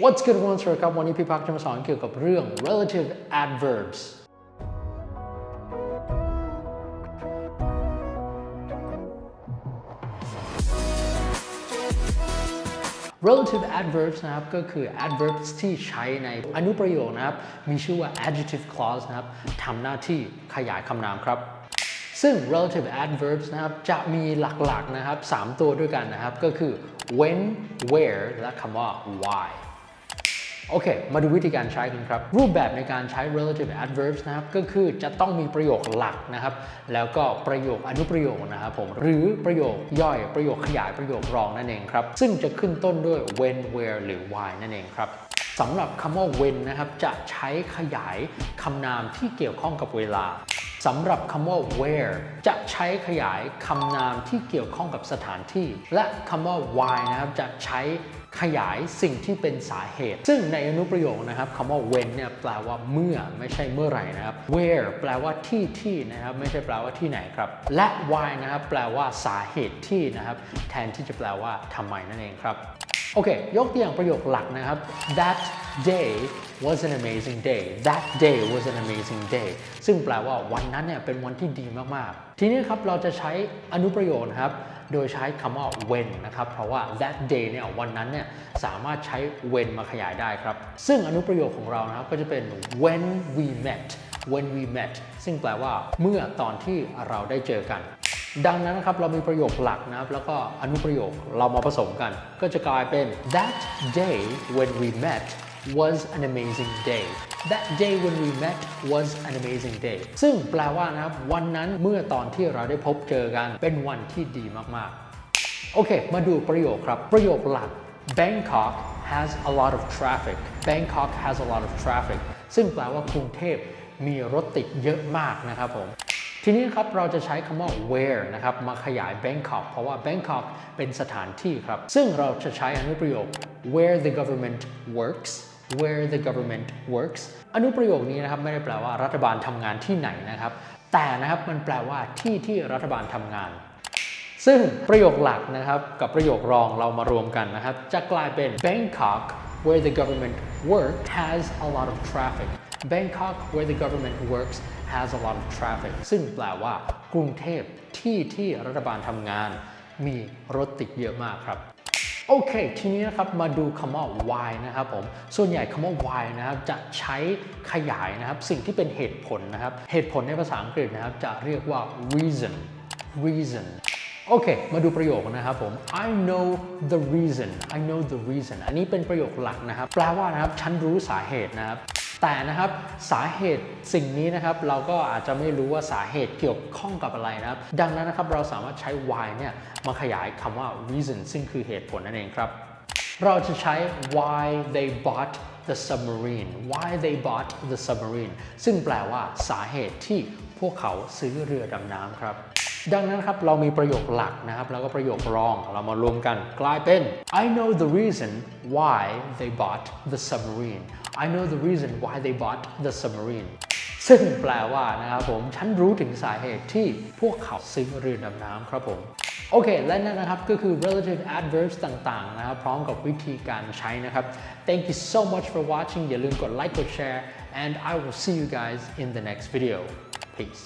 What's good everyone สวัสดีครับ วันนี้พี่พักจะมาสอนเกี่ยวกับเรื่อง relative adverbs relative adverbs นะครับก็คือ adverbs ที่ใช้ในอนุประโยคนะครับ มีชื่อว่า adjective clause นะครับทำหน้าที่ขยายคำนามครับ ซึ่ง relative adverbs นะครับจะมีหลักๆนะครับ 3 ตัวด้วยกันนะครับ ก็คือ when where และคำว่า why โอเค มาดูวิธีการใช้กันครับ รูปแบบในการใช้ relative adverbs นะครับ ก็คือจะต้องมีประโยคหลักนะครับ แล้วก็ประโยคอนุประโยคนะครับผม หรือประโยคย่อย ประโยคขยาย ประโยครองนั่นเองครับ ซึ่งจะขึ้นต้นด้วย when where หรือ why นั่นเองครับสำหรับคำว่า when นะครับ จะใช้ขยายคำนามที่เกี่ยวข้องกับเวลา สำหรับคำว่า where จะใช้ขยายคำนามที่เกี่ยวข้องกับสถานที่ และคำว่า why นะครับจะใช้ขยายสิ่งที่เป็นสาเหตุ ซึ่งในอนุประโยคนะครับคำว่า when เนี่ยแปลว่าเมื่อไม่ใช่เมื่อไหร่นะครับ where แปลว่าที่ที่นะครับไม่ใช่แปลว่าที่ไหนครับ และ why นะครับแปลว่าสาเหตุที่นะครับ แทนที่จะแปลว่าทำไมนั่นเองครับ โอเค ยกตัวอย่างประโยคหลักนะครับ that day was an amazing day that day was an amazing day ซึ่งแปลว่าวันนั้นเนี่ยเป็นวันที่ดีมาก ๆ ทีนี้ครับเราจะใช้อนุประโยคนะครับ โดยใช้คำว่า when นะครับ เพราะว่า that day เนี่ยวันนั้นเนี่ยสามารถใช้ when มาขยายได้ครับ ซึ่งอนุประโยคของเรานะครับก็จะเป็น when we met when we met ซึ่งแปลว่าเมื่อตอนที่เราได้เจอกัน ดังนั้นนะครับเรามีประโยคหลักนะครับ แล้วก็อนุประโยคเรามาผสมกัน ก็จะกลายเป็น that day when we met was an amazing day that day when we met was an amazing day ซึ่งแปลว่านะครับวันนั้นเมื่อตอนที่เราได้พบเจอกันเป็นวันที่ดีมากๆ โอเค มาดูประโยคครับ ประโยคหลัก Bangkok has a lot of traffic Bangkok has a lot of traffic ซึ่งแปลว่ากรุงเทพมีรถติดเยอะมากนะครับผม ทีนี้ครับเราจะใช้คำว่า where นะครับมาขยาย Bangkok เพราะว่า Bangkok เป็นสถานที่ครับ ซึ่งเราจะใช้อนุประโยค where the government works where the government works อนุประโยคนี้นะครับไม่ได้แปลว่ารัฐบาลทำงานที่ไหนนะครับ แต่นะครับมันแปลว่าที่ที่รัฐบาลทำงาน ซึ่งประโยคหลักนะครับกับประโยครองเรามารวมกันนะครับ จะกลายเป็น Bangkok where the government works has a lot of traffic Bangkok where the government works has a lot of traffic ซึ่งแปลว่ากรุงเทพที่ที่รัฐบาลทำงาน มีรถติดเยอะมากครับโอเค ทีนี้นะครับมาดูคำว่า why นะครับผม ส่วนใหญ่คำว่า why นะครับจะใช้ขยายนะครับ สิ่งที่เป็นเหตุผลนะครับ เหตุผลในภาษาอังกฤษนะครับจะเรียกว่า reason reason โอเค มาดูประโยคนะครับผม I know the reason I know the reason อันนี้เป็นประโยคหลักนะครับ แปลว่านะครับ ฉันรู้สาเหตุนะครับ แต่นะครับสาเหตุสิ่งนี้นะครับเราก็อาจจะไม่รู้ว่าสาเหตุเกี่ยวข้องกับอะไรนะครับ ดังนั้นนะครับเราสามารถใช้ why เนี่ยมาขยายคำว่า reason ซึ่งคือเหตุผลนั่นเองครับ เราจะใช้ why they bought the submarine why they bought the submarine ซึ่งแปลว่าสาเหตุที่พวกเขาซื้อเรือดำน้ำครับ ดังนั้นครับเรามีประโยคหลักนะครับ แล้วก็ประโยครองเรามารวมกันกลายเป็น I know the reason why they bought the submarine I know the reason why they bought the submarine ซึ่งแปลว่านะครับผม ฉันรู้ถึงสาเหตุที่พวกเขาซื้อเรือดำน้ำครับผมโอเค และนั่นนะครับก็คือ relative adverbs ต่างๆ นะครับ พร้อมกับวิธีการใช้นะครับ Thank you so much for watching อย่าลืมกดไลค์กดแชร์ and I will see you guys in the next video peace